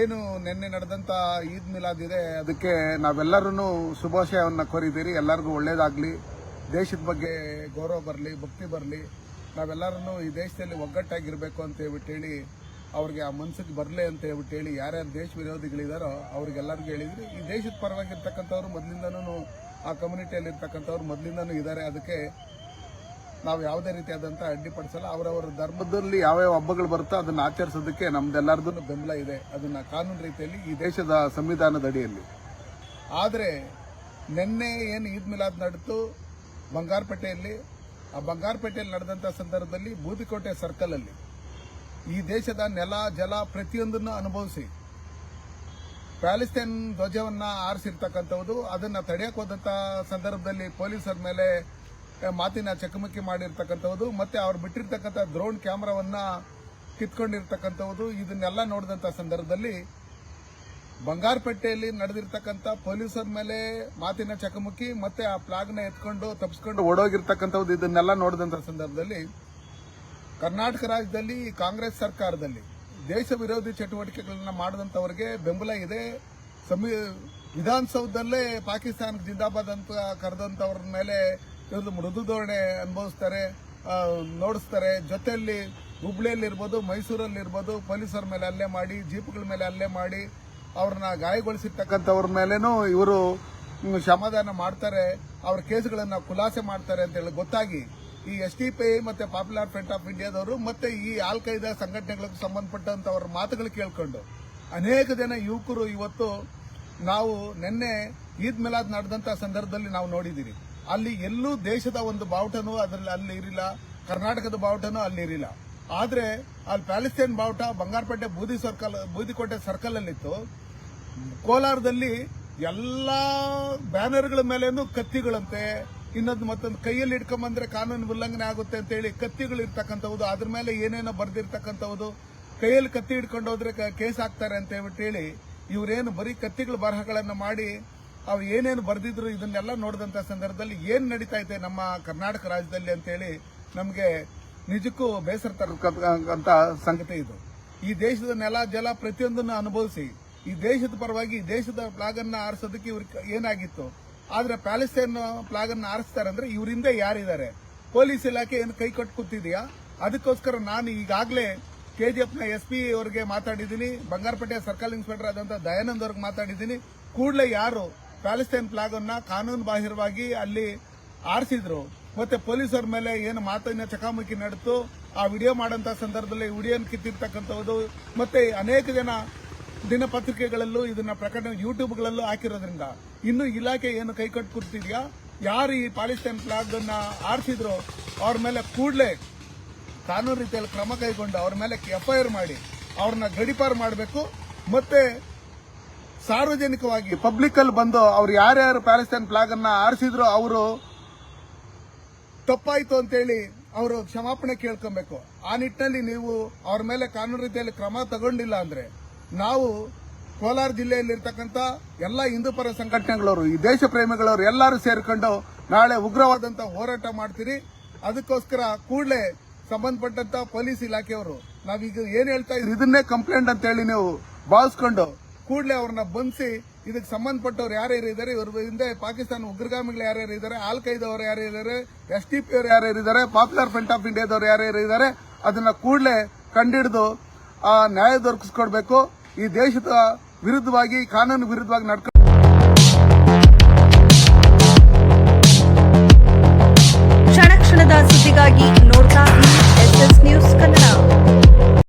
ಏನು ನಿನ್ನೆ ನಡೆದಂತ ಈದ್ ಮಿಲಾದ್ ಇದೆ ಅದಕ್ಕೆ ನಾವೆಲ್ಲರೂ ಶುಭಾಶಯವನ್ನು ಕೋರಿದ್ದೀರಿ. ಎಲ್ಲರಿಗೂ ಒಳ್ಳೇದಾಗ್ಲಿ. ದೇಶದ ಬಗ್ಗೆ ಗೌರವ ಬರಲಿ, ಭಕ್ತಿ ಬರಲಿ. ನಾವೆಲ್ಲರೂ ಈ ದೇಶದಲ್ಲಿ ಒಗ್ಗಟ್ಟಾಗಿರಬೇಕು ಅಂತ ಹೇಳ್ಬಿಟ್ಟು ಹೇಳಿ, ಅವ್ರಿಗೆ ಆ ಮನ್ಸಿಗೆ ಬರಲಿ ಅಂತ ಹೇಳ್ಬಿಟ್ಟು ಹೇಳಿ, ಯಾರ್ಯಾರು ದೇಶ ವಿರೋಧಿಗಳಿದಾರೋ ಅವ್ರಿಗೆಲ್ಲರಿಗೂ ಹೇಳಿದ್ರಿ. ಈ ದೇಶದ ಪರವಾಗಿರ್ತಕ್ಕಂಥವ್ರು ಮೊದಲಿಂದನೂ ಆ ಕಮ್ಯುನಿಟಿಯಲ್ಲಿರ್ತಕ್ಕಂಥವ್ರು ಮೊದಲಿಂದನೂ ಇದ್ದಾರೆ. ಅದಕ್ಕೆ ನಾವು ಯಾವುದೇ ರೀತಿಯಾದಂಥ ಅಡ್ಡಿಪಡಿಸಲ್ಲ. ಅವರವರ ಧರ್ಮದಲ್ಲಿ ಯಾವ್ಯಾವ ಹಬ್ಬಗಳು ಬರುತ್ತೋ ಅದನ್ನ ಆಚರಿಸೋದಕ್ಕೆ ನಮ್ದೆಲ್ಲರದು ಬೆಂಬಲ ಇದೆ. ಅದನ್ನ ಕಾನೂನು ರೀತಿಯಲ್ಲಿ ಈ ದೇಶದ ಸಂವಿಧಾನದ ಅಡಿಯಲ್ಲಿ. ಆದರೆ ನಿನ್ನೆ ಏನು ಈದ್ ಮಿಲಾದ್ ನಡೆದು ಬಂಗಾರಪೇಟೆಯಲ್ಲಿ, ಆ ಬಂಗಾರಪೇಟೆಯಲ್ಲಿ ನಡೆದಂಥ ಸಂದರ್ಭದಲ್ಲಿ ಬೂದಿಕೋಟೆ ಸರ್ಕಲ್ ಅಲ್ಲಿ ಈ ದೇಶದ ನೆಲ, ಜಲ ಪ್ರತಿಯೊಂದನ್ನು ಅನುಭವಿಸಿ. ಪ್ಯಾಲೆಸ್ತೈನ್ ಧ್ವಜವನ್ನು ಆರಿಸಿರ್ತಕ್ಕಂಥದ್ದು ಅದನ್ನ ತಡೆಯಕ್ಕೆ ಹೋದಂಥ ಸಂದರ್ಭದಲ್ಲಿ ಪೊಲೀಸರ ಮೇಲೆ ಮಾತಿನ ಚಕಮಕಿ ಮಾಡಿರ್ತಕ್ಕಂಥದ್ದು ಮತ್ತೆ ಅವ್ರು ಬಿಟ್ಟಿರ್ತಕ್ಕಂಥ ಡ್ರೋನ್ ಕ್ಯಾಮ್ರಾವನ್ನ ಕಿತ್ಕೊಂಡಿರ್ತಕ್ಕಂಥದ್ದು ಇದನ್ನೆಲ್ಲ ನೋಡಿದಂತ ಸಂದರ್ಭದಲ್ಲಿ ಬಂಗಾರಪೇಟೆಯಲ್ಲಿ ನಡೆದಿರ್ತಕ್ಕಂಥ ಪೊಲೀಸರ ಮೇಲೆ ಮಾತಿನ ಚಕಮಕಿ, ಮತ್ತೆ ಆ ಫ್ಲಾಗ್ನ ಎತ್ಕೊಂಡು ತಪ್ಪಿಸ್ಕೊಂಡು ಓಡೋಗಿರ್ತಕ್ಕಂಥದ್ದು ಇದನ್ನೆಲ್ಲ ನೋಡಿದಂತ ಸಂದರ್ಭದಲ್ಲಿ ಕರ್ನಾಟಕ ರಾಜ್ಯದಲ್ಲಿ, ಕಾಂಗ್ರೆಸ್ ಸರ್ಕಾರದಲ್ಲಿ ದೇಶ ವಿರೋಧಿ ಚಟುವಟಿಕೆಗಳನ್ನ ಮಾಡಿದಂಥವ್ರಿಗೆ ಬೆಂಬಲ ಇದೆ. ಸಂವಿ ವಿಧಾನಸೌಧದಲ್ಲೇ ಪಾಕಿಸ್ತಾನಕ್ಕೆ ಜಿಂದಾಬಾದ್ ಅಂತ ಕರೆದಂಥವ್ರ ಮೇಲೆ ಇವರು ಮೃದು ಧೋರಣೆ ಅನುಭವಿಸ್ತಾರೆ ನೋಡಿಸ್ತಾರೆ. ಜೊತೆಯಲ್ಲಿ ಹುಬ್ಳಿಯಲ್ಲಿ ಇರ್ಬೋದು ಮೈಸೂರಲ್ಲಿ ಇರ್ಬೋದು ಪೊಲೀಸರ ಮೇಲೆ ಹಲ್ಲೆ ಮಾಡಿ, ಜೀಪ್ಗಳ ಮೇಲೆ ಹಲ್ಲೆ ಮಾಡಿ, ಅವ್ರನ್ನ ಗಾಯಗೊಳಿಸಿರ್ತಕ್ಕಂಥವ್ರ ಮೇಲೇನೂ ಇವರು ಕ್ಷಮಾದಾನ ಮಾಡ್ತಾರೆ. ಅವ್ರ ಕೇಸ್ಗಳನ್ನ ಖುಲಾಸೆ ಮಾಡ್ತಾರೆ ಅಂತ ಹೇಳಿ ಗೊತ್ತಾಗಿ ಈ ಎಸ್ ಟಿ ಪಿ ಮತ್ತೆ ಪಾಪ್ಯುಲರ್ ಫ್ರಂಟ್ ಆಫ್ ಇಂಡಿಯಾದವರು ಮತ್ತೆ ಈ ಆಲ್ ಕೈದಾ ಸಂಘಟನೆಗಳಿಗೆ ಸಂಬಂಧಪಟ್ಟಂತವ್ರ ಮಾತುಗಳು ಕೇಳ್ಕೊಂಡು ಅನೇಕ ಜನ ಯುವಕರು ಇವತ್ತು ನಾವು ನಿನ್ನೆ ಈದ್ ಮಿಲಾದ್ ನಡೆದಂತ ಸಂದರ್ಭದಲ್ಲಿ ನಾವು ನೋಡಿದಿರಿ ಅಲ್ಲಿ ಎಲ್ಲೂ ದೇಶದ ಒಂದು ಬಾವುಟನೂ ಅದರಲ್ಲಿ ಅಲ್ಲಿ ಇರಲಿಲ್ಲ ಕರ್ನಾಟಕದ ಬಾವುಟನೂ ಅಲ್ಲಿ ಇರಲಿಲ್ಲ ಆದರೆ ಅಲ್ಲಿ ಪ್ಯಾಲೆಸ್ಟೈನ್ ಬಾವುಟ ಬಂಗಾರಪೇಟೆ ಬೂದಿ ಸರ್ಕಲ್, ಬೂದಿಕೋಟೆ ಸರ್ಕಲ್ ಅಲ್ಲಿತ್ತು ಕೋಲಾರದಲ್ಲಿ ಎಲ್ಲಾ ಬ್ಯಾನರ್ಗಳ ಮೇಲೇನು ಕತ್ತಿಗಳಂತೆ, ಇನ್ನೊಂದು ಮತ್ತೊಂದು ಕೈಯಲ್ಲಿ ಇಟ್ಕೊಂಬಂದ್ರೆ ಕಾನೂನು ಉಲ್ಲಂಘನೆ ಆಗುತ್ತೆ ಅಂತ ಹೇಳಿ ಕತ್ತಿಗಳು ಇರ್ತಕ್ಕಂಥವ್ದು ಅದ್ರ ಮೇಲೆ ಏನೇನೋ ಬರೆದಿರ್ತಕ್ಕಂಥವ್ದು, ಕೈಯಲ್ಲಿ ಕತ್ತಿ ಹಿಡ್ಕೊಂಡು ಹೋದ್ರೆ ಕೇಸ್ ಹಾಕ್ತಾರೆ ಅಂತ ಹೇಳ್ಬಿಟ್ಟು ಹೇಳಿ, ಇವರೇನು ಬರೀ ಕತ್ತಿಗಳು ಬರಹಗಳನ್ನು ಮಾಡಿ ಅವು ಏನೇನು ಬರೆದಿದ್ರು ಇದನ್ನೆಲ್ಲ ನೋಡಿದಂತ ಸಂದರ್ಭದಲ್ಲಿ ಏನು ನಡೀತಾ ಇದೆ ನಮ್ಮ ಕರ್ನಾಟಕ ರಾಜ್ಯದಲ್ಲಿ ಅಂತ ಹೇಳಿ ನಮಗೆ ನಿಜಕ್ಕೂ ಬೇಸರ ತರಕಂಥ ಸಂಗತಿ ಇದು. ಈ ದೇಶದ ನೆಲ, ಜಲ ಪ್ರತಿಯೊಂದನ್ನು ಅನುಭವಿಸಿ, ಈ ದೇಶದ ಪರವಾಗಿ ದೇಶದ ಪ್ಲಾಗನ್ನು ಆರಿಸೋದಕ್ಕೆ ಇವ್ರಿಗೆ ಏನಾಗಿತ್ತು? ಆದರೆ ಪ್ಯಾಲೆಸ್ಟೈನ್ ಪ್ಲಾಗನ್ನು ಆರಿಸ್ತಾರೆ ಅಂದರೆ ಇವರಿಂದ ಯಾರಿದ್ದಾರೆ? ಪೊಲೀಸ್ ಇಲಾಖೆ ಏನು ಕೈ ಕಟ್ಟು ಅದಕ್ಕೋಸ್ಕರ ನಾನು ಈಗಾಗಲೇ ಕೆಜಿಎಫ್ನ ಎಸ್ ಪಿ ಅವರಿಗೆ ಮಾತಾಡಿದ್ದೀನಿ ಬಂಗಾರಪೇಟೆ ಸರ್ಕಲ್ ಇನ್ಸ್ಪೆಕ್ಟರ್ ಆದಂಥ ದಯಾನಂದ್ ಅವ್ರಿಗೆ ಮಾತಾಡಿದ್ದೀನಿ. ಕೂಡಲೇ ಯಾರು ಪ್ಯಾಲೆಸ್ತೈನ್ ಫ್ಲಾಗ್ ಅನ್ನ ಕಾನೂನು ಬಾಹಿರವಾಗಿ ಅಲ್ಲಿ ಆರಿಸಿದ್ರು. ಮತ್ತೆ ಪೊಲೀಸರ ಮೇಲೆ ಏನು ಮಾತಿನ ಚಕಾಮಕಿ ನಡೆತು ಆ ವಿಡಿಯೋ ಮಾಡಂತ ಸಂದರ್ಭದಲ್ಲಿ ವಿಡಿಯೋ ಕಿತ್ತಿರ್ತಕ್ಕಂಥದ್ದು, ಮತ್ತೆ ಅನೇಕ ಜನ ದಿನಪತ್ರಿಕೆಗಳಲ್ಲೂ ಇದನ್ನ ಪ್ರಕಟಣೆ ಯೂಟ್ಯೂಬ್ಗಳಲ್ಲೂ ಹಾಕಿರೋದ್ರಿಂದ. ಇನ್ನು ಇಲಾಖೆ ಏನು ಕೈಕಟ್ಟು ಕೂರ್ತಿದ್ಯಾ ಯಾರು ಈ ಪಾಲಿಸ್ತೈನ್ ಫ್ಲಾಗ್ ಅನ್ನ ಆರಿಸಿದ್ರು? ಅವ್ರ ಮೇಲೆ ಕೂಡಲೇ ಕಾನೂನು ರೀತಿಯಲ್ಲಿ ಕ್ರಮ ಕೈಗೊಂಡು ಅವ್ರ ಮೇಲೆ ಎಫ್ಐಆರ್ ಮಾಡಿ, ಅವ್ರನ್ನ ಗಡಿಪಾರು ಮಾಡಬೇಕು. ಮತ್ತೆ ಸಾರ್ವಜನಿಕವಾಗಿ ಪಬ್ಲಿಕ್ ಅಲ್ಲಿ ಬಂದು ಅವ್ರು ಯಾರ್ಯಾರು ಪ್ಯಾಲೆಸ್ಟೈನ್ ಫ್ಲಾಗ್ ಅನ್ನ ಆರಿಸಿದ್ರು ಅವರು ತಪ್ಪಾಯ್ತು ಅಂತೇಳಿ ಅವರು ಕ್ಷಮಾಪಣೆ ಕೇಳ್ಕೊಬೇಕು. ಆ ನಿಟ್ಟಿನಲ್ಲಿ ನೀವು ಅವ್ರ ಮೇಲೆ ಕಾನೂನು ರೀತಿಯಲ್ಲಿ ಕ್ರಮ ತಗೊಂಡಿಲ್ಲ ಅಂದ್ರೆ ನಾವು ಕೋಲಾರ ಜಿಲ್ಲೆಯಲ್ಲಿರ್ತಕ್ಕಂಥ ಎಲ್ಲ ಹಿಂದೂ ಪರ ಸಂಘಟನೆಗಳವರು, ಈ ದೇಶ ಪ್ರೇಮಿಗಳವರು ಎಲ್ಲರೂ ಸೇರಿಕೊಂಡು ನಾಳೆ ಉಗ್ರವಾದಂತ ಹೋರಾಟ ಮಾಡ್ತೀರಿ. ಅದಕ್ಕೋಸ್ಕರ ಕೂಡಲೇ ಸಂಬಂಧಪಟ್ಟಂತ ಪೊಲೀಸ್ ಇಲಾಖೆಯವರು ನಾವೀಗ ಏನ್ ಹೇಳ್ತಾ ಇದನ್ನೇ ಕಂಪ್ಲೇಂಟ್ ಅಂತ ಹೇಳಿ ನೀವು ಭಾವಿಸ್ಕೊಂಡು ಕೂಡಲೇ ಅವ್ರನ್ನ ಬಂಧಿಸಿ ಇದಕ್ಕೆ ಸಂಬಂಧಪಟ್ಟವ್ರು ಯಾರ್ಯಾರು ಇದ್ದಾರೆ ಇವ್ರ ಹಿಂದೆ ಪಾಕಿಸ್ತಾನ ಉಗ್ರಗಾಮಿಗಳು ಯಾರ್ಯಾರು ಇದ್ದಾರೆ ಆಲ್ ಖೈದವರು ಯಾರ್ಯಾರು ಇದ್ದಾರೆ ಎಸ್ ಟಿ ಪಿ ಅವರು ಯಾರ್ಯಾರು ಇದ್ದಾರೆ ಪಾಪ್ಯುಲರ್ ಫ್ರಂಟ್ ಆಫ್ ಇಂಡಿಯಾದವ್ರು ಯಾರ್ಯಾರು ಇದ್ದಾರೆ ಅದನ್ನ ಕೂಡಲೇ ಕಂಡಿಡಿದು, ಆ ನ್ಯಾಯ ದೊರಕಿಸ್ಕೊಡ್ಬೇಕು. ಈ ದೇಶದ ವಿರುದ್ಧವಾಗಿ, ಕಾನೂನು ವಿರುದ್ಧವಾಗಿ ನಡ್ಕೊಂಡು